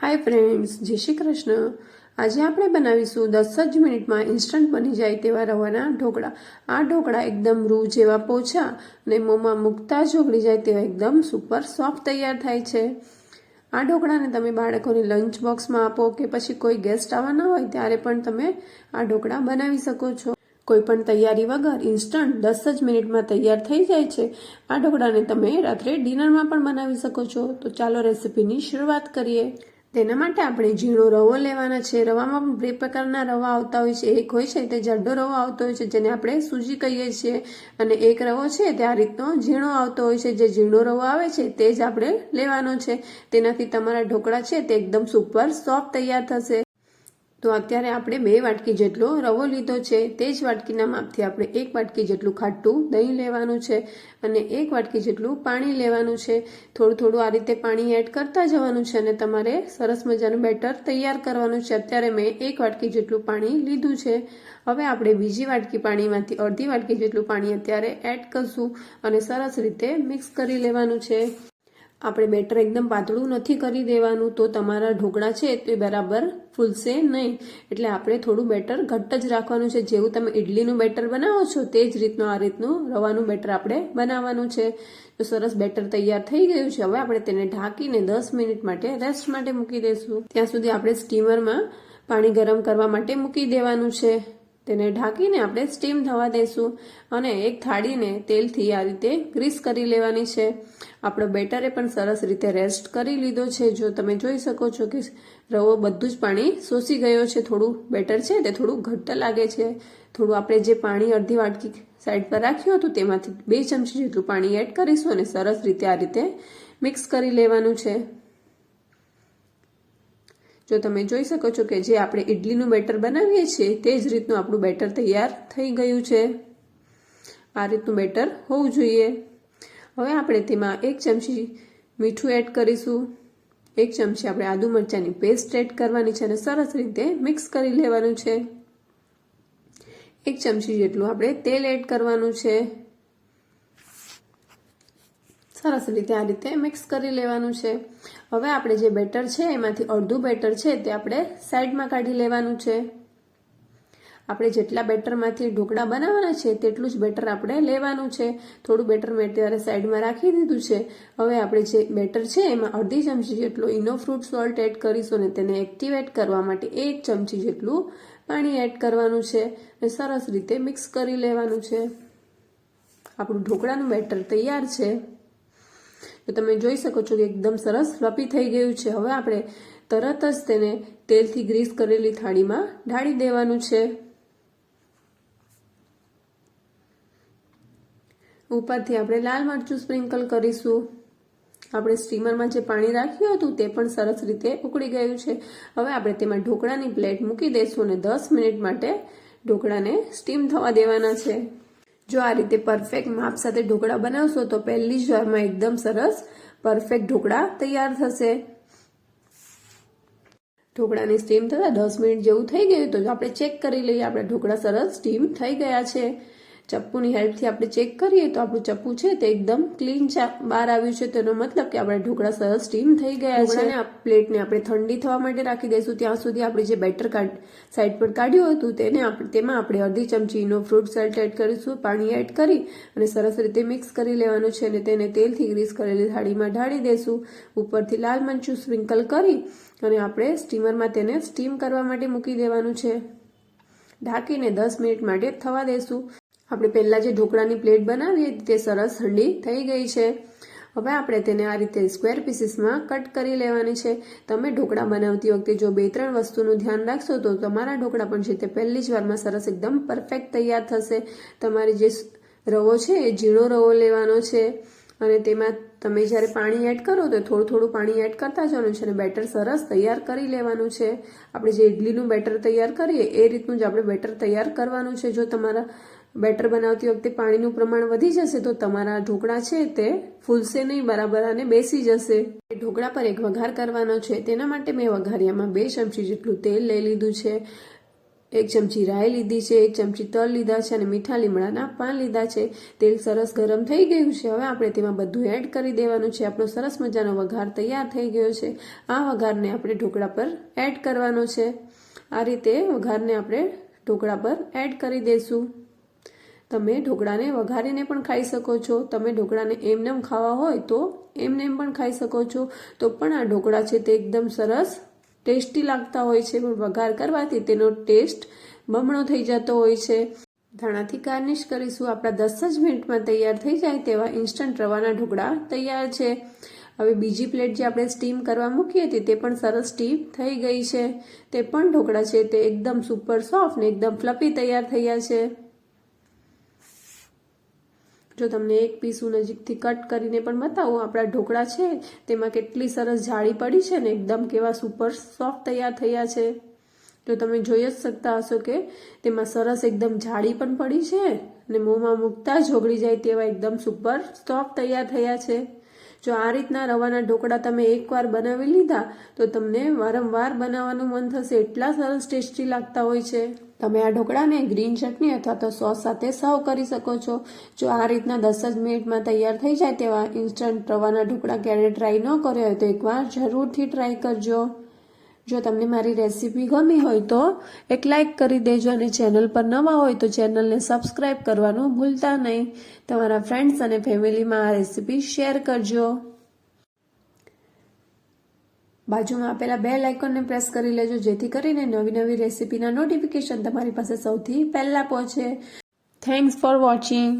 Hi friends જય શ્રી કૃષ્ણ. આજે આપણે બનાવીશું દસ જ મિનિટમાં ઇન્સ્ટન્ટ બની જાય તેવા રવાના ઢોકળા. આ ઢોકળા એકદમ રૂ જેવા પોચા અને મોંમાં મૂકતા જ ઓગળી જાય તેવા એકદમ સુપર સોફ્ટ તૈયાર થાય છે. આ ઢોકળાને તમે બાળકોને લંચ બોક્સમાં આપો કે પછી કોઈ ગેસ્ટ આવવાના હોય ત્યારે પણ તમે આ ઢોકળા બનાવી શકો છો. કોઈ પણ તૈયારી વગર ઇન્સ્ટન્ટ દસ જ મિનિટમાં તૈયાર થઈ જાય છે. આ ઢોકળાને તમે રાત્રે ડિનરમાં પણ બનાવી શકો છો. તો ચાલો રેસીપીની શરૂઆત કરીએ. તેના માટે આપણે ઝીણો રવો લેવાના છે. રવામાં પણ બે પ્રકારના રવા આવતા હોય છે. એક હોય છે તે જાડો રવો આવતો હોય છે, જેને આપણે સૂજી કહીએ છીએ. અને એક રવો છે તે આ રીતનો ઝીણો આવતો હોય છે. જે ઝીણો રવો આવે છે તે જ આપણે લેવાનો છે. તેનાથી તમારા ઢોકળા છે તે એકદમ સુપર સોફ્ટ તૈયાર થશે. તો અત્યારે આપણે બે વાટકી જેટલો રવો લીધો છે, તે જ વાટકીના માપથી આપણે એક વાટકી જેટલું ખાટું દહીં લેવાનું છે અને એક વાટકી જેટલું પાણી લેવાનું છે. થોડું થોડું આ રીતે પાણી એડ કરતા જવાનું છે અને તમારે સરસ મજાનું બેટર તૈયાર કરવાનું છે. અત્યારે મેં એક વાટકી જેટલું પાણી લીધું છે. હવે આપણે બીજી વાટકી પાણીમાંથી અડધી વાટકી જેટલું પાણી અત્યારે એડ કરશું અને સરસ રીતે મિક્સ કરી લેવાનું છે. આપણે બેટર એકદમ પાતળું નથી કરી દેવાનું તો તમારા ઢોકળા છે તે બરાબર ફૂલશે નહીં. એટલે આપણે થોડું બેટર ઘટ્ટ જ રાખવાનું છે. જેવું તમે ઇડલીનું બેટર બનાવો છો તે જ રીતનું આ રીતનું રવાનું બેટર આપણે બનાવવાનું છે. તો સરસ બેટર તૈયાર થઈ ગયું છે. હવે આપણે તેને ઢાંકીને દસ મિનિટ માટે રેસ્ટ માટે મૂકી દઈશું ત્યાં સુધી આપણે સ્ટીમરમાં પાણી ગરમ કરવા માટે મૂકી દેવાનું છે. તેને ઢાંકીને આપણે સ્ટીમ થવા દઈશું અને એક થાળીને તેલથી આ રીતે ગ્રીસ કરી લેવાની છે. આપણો બેટરે પણ સરસ રીતે રેસ્ટ કરી લીધો છે. જો તમે જોઈ શકો છો કે રવો બધું જ પાણી શોષી ગયો છે. થોડું બેટર છે તે થોડું ઘટ્ટ લાગે છે. થોડું આપણે જે પાણી અડધી વાટકી સાઈડ પર રાખ્યું હતું તેમાંથી બે ચમચી જેટલું પાણી એડ કરીશું અને સરસ રીતે આ રીતે મિક્સ કરી લેવાનું છે. જો તમે જોઈ શકો છો કે જે આપણે ઇડલીનું બેટર બનાવીએ છીએ, તે જ રીતનું આપણું બેટર તૈયાર થઈ ગયું છે. આ રીતનું બેટર હોવું જોઈએ. હવે આપણે તેમાં એક ચમચી મીઠું એડ કરીશું. એક ચમચી આપણે આદુ મરચાંની પેસ્ટ એડ કરવાની છે અને સરસ રીતે મિક્સ કરી લેવાનું છે. એક ચમચી જેટલું આપણે તેલ એડ કરવાનું છે. સરસ રીતે આ રીતે મિક્સ કરી લેવાનું છે. હવે આપણે જે બેટર છે, એમાંથી અડધું બેટર છે તે આપણે સાઈડમાં કાઢી લેવાનું છે. આપણે જેટલા બેટરમાંથી ઢોકળા બનાવવાના છે, તેટલું જ બેટર આપણે લેવાનું છે. થોડું બેટર મેં અત્યારે સાઈડમાં રાખી દીધું છે. હવે આપણે જે બેટર છે, એમાં અડધી ચમચી જેટલો ઇનો ફ્રૂટ સોલ્ટ એડ કરીશું અને તેને એક્ટિવેટ કરવા માટે એક ચમચી જેટલું પાણી એડ કરવાનું છે અને સરસ રીતે મિક્સ કરી લેવાનું છે. આપણું ઢોકળાનું બેટર તૈયાર છે. તો તમે જોઈ શકો છો કે એકદમ સરસ ફ્લપી થઈ ગયું છે. હવે આપણે તરત જ તેને તેલથી ગ્રીસ કરેલી થાળીમાં ઢાળી દેવાનું છે. ઉપરથી આપણે લાલ મરચું સ્પ્રિંકલ કરીશું. આપણે સ્ટીમરમાં જે પાણી રાખ્યું હતું તે પણ સરસ રીતે ઉકળી ગયું છે. હવે આપણે તેમાં ઢોકળાની પ્લેટ મૂકી દઈશું અને દસ મિનિટ માટે ઢોકળાને સ્ટીમ થવા દેવાના છે. જો આ રીતે પરફેક્ટ માપ સાથે ઢોકળા બનાવશો, તો પહેલી જ વારમાં એકદમ સરસ પરફેક્ટ ઢોકળા તૈયાર થશે. ઢોકળાની સ્ટીમ થતાં દસ મિનિટ જેવું થઈ ગયું, તો આપણે ચેક કરી લઈએ, આપણા ઢોકળા સરસ સ્ટીમ થઈ ગયા છે. ચપ્પુની હેલ્પથી આપણે ચેક કરીએ તો આપણું ચપ્પુ છે તે એકદમ ક્લીન બહાર આવ્યું છે તેનો મતલબ કે આપણા ઢોકળા સરસ સ્ટીમ થઈ ગયા છે. અને પ્લેટને આપણે ઠંડી થવા માટે રાખી દઈશું. ત્યાં સુધી આપણે જે બેટર સાઈડ પર કાઢ્યું હતું તેને તેમાં આપણે અડધી ચમચીનો ફ્રૂટ સલ્ટ એડ કરીશું. પાણી એડ કરી અને સરસ રીતે મિક્સ કરી લેવાનું છે અને તેને તેલથી ગ્રીસ કરેલી થાળીમાં ઢાળી દઈશું. ઉપરથી લાલ મરચું સ્પ્રિંકલ કરી અને આપણે સ્ટીમરમાં તેને સ્ટીમ કરવા માટે મૂકી દેવાનું છે. ઢાંકીને દસ મિનિટ માટે થવા દઈશું. આપણે પહેલાં જે ઢોકળાની પ્લેટ બનાવી તે સરસ ઠંડી થઈ ગઈ છે. હવે આપણે તેને આ રીતે સ્ક્વેર પીસીસમાં કટ કરી લેવાની છે. તમે ઢોકળા બનાવતી વખતે જો બે ત્રણ વસ્તુનું ધ્યાન રાખશો તો તમારા ઢોકળા પણ છે તે પહેલી જ વારમાં સરસ એકદમ પરફેક્ટ તૈયાર થશે. તમારી જે રવો છે એ ઝીણો રવો લેવાનો છે અને તેમાં તમે જ્યારે પાણી એડ કરો તો થોડું થોડું પાણી એડ કરતા જવાનું છે અને બેટર સરસ તૈયાર કરી લેવાનું છે. આપણે જે ઇડલીનું બેટર તૈયાર કરીએ એ રીતનું જ આપણે બેટર તૈયાર કરવાનું છે. જો તમારા બેટર બનાવતી વખતે પાણીનું પ્રમાણ વધી જશે તો તમારા ઢોકળા છે તે ફૂલશે નહીં, બરાબર, અને બેસી જશે. ઢોકળા પર એક વઘાર કરવાનો છે. તેના માટે મેં વઘારિયામાં બે ચમચી જેટલું તેલ લઈ લીધું છે. એક ચમચી રાઈ લીધી છે, એક ચમચી તલ લીધા છે અને મીઠા લીમડાના પાન લીધા છે. તેલ સરસ ગરમ થઈ ગયું છે. હવે આપણે તેમાં બધું એડ કરી દેવાનું છે. આપણો સરસ મજાનો વઘાર તૈયાર થઈ ગયો છે. આ વઘારને આપણે ઢોકળા પર એડ કરવાનો છે. આ રીતે વઘારને આપણે ઢોકળા પર એડ કરી દઈશું તમે ઢોકળાને વઘારીને પણ ખાઈ શકો છો. તમે ઢોકળાને એમનેમ ખાવા હોય તો એમનેમ પણ ખાઈ શકો છો. તો પણ આ ઢોકળા છે તે એકદમ સરસ ટેસ્ટી લાગતા હોય છે. પણ વઘાર કરવાથી તેનો ટેસ્ટ બમણો થઈ જતો હોય છે. ધાણાથી ગાર્નિશ કરીશું. આપણા દસ જ મિનિટમાં તૈયાર થઈ જાય તેવા ઇન્સ્ટન્ટ રવાના ઢોકળા તૈયાર છે. હવે બીજી પ્લેટ જે આપણે સ્ટીમ કરવા મૂકી હતી તે પણ સરસ સ્ટીમ થઈ ગઈ છે. તે પણ ઢોકળા છે તે એકદમ સુપર સોફ્ટ ને એકદમ ફ્લપી તૈયાર થયા છે. જો તમને એક પીસ નજીકથી કટ કરીને પણ બતાવું, આપણા ઢોકળા છે, તેમાં કેટલી સરસ જાળી પડી છે ને એકદમ કેવા સુપર સોફ્ટ તૈયાર થયા છે. જો તમે જોઈ જ શકતા હશો કે તેમાં સરસ એકદમ જાળી પણ પડી છે અને મોંમાં મૂકતા જ ઓગળી જાય તેવા એકદમ સુપર સોફ્ટ તૈયાર થયા છે. જો આ રીતના રવાના ઢોકળા તમે એકવાર બનાવી લીધા, તો તમને વારંવાર બનાવવાનું મન થશે. એટલા સરસ ટેસ્ટી લાગતા હોય છે. તમે આ ઢોકળાને ગ્રીન ચટણી અથવા તો સોસ સાથે સર્વ કરી શકો છો. જો આ રીતના દસ જ મિનિટમાં તૈયાર થઈ જાય તેવા ઇન્સ્ટન્ટ રવાના ઢોકળા ક્યારે ટ્રાય ન કર્યો હોય તો એકવાર જરૂરથી ટ્રાય કરજો. જો તમને મારી રેસીપી ગમી હોય તો એક લાઇક કરી દેજો અને ચેનલ પર નવા હોય તો ચેનલને સબસ્ક્રાઈબ કરવાનું ભૂલતા નહીં. તમારા ફ્રેન્ડ્સ અને ફેમિલીમાં આ રેસીપી શેર કરજો. બાજુમાં આપેલા બે લાઇકોનને પ્રેસ કરી લેજો, જેથી કરીને નવી નવી રેસીપીના નોટિફિકેશન તમારી પાસે સૌથી પહેલાં પહોંચે. Thanks for watching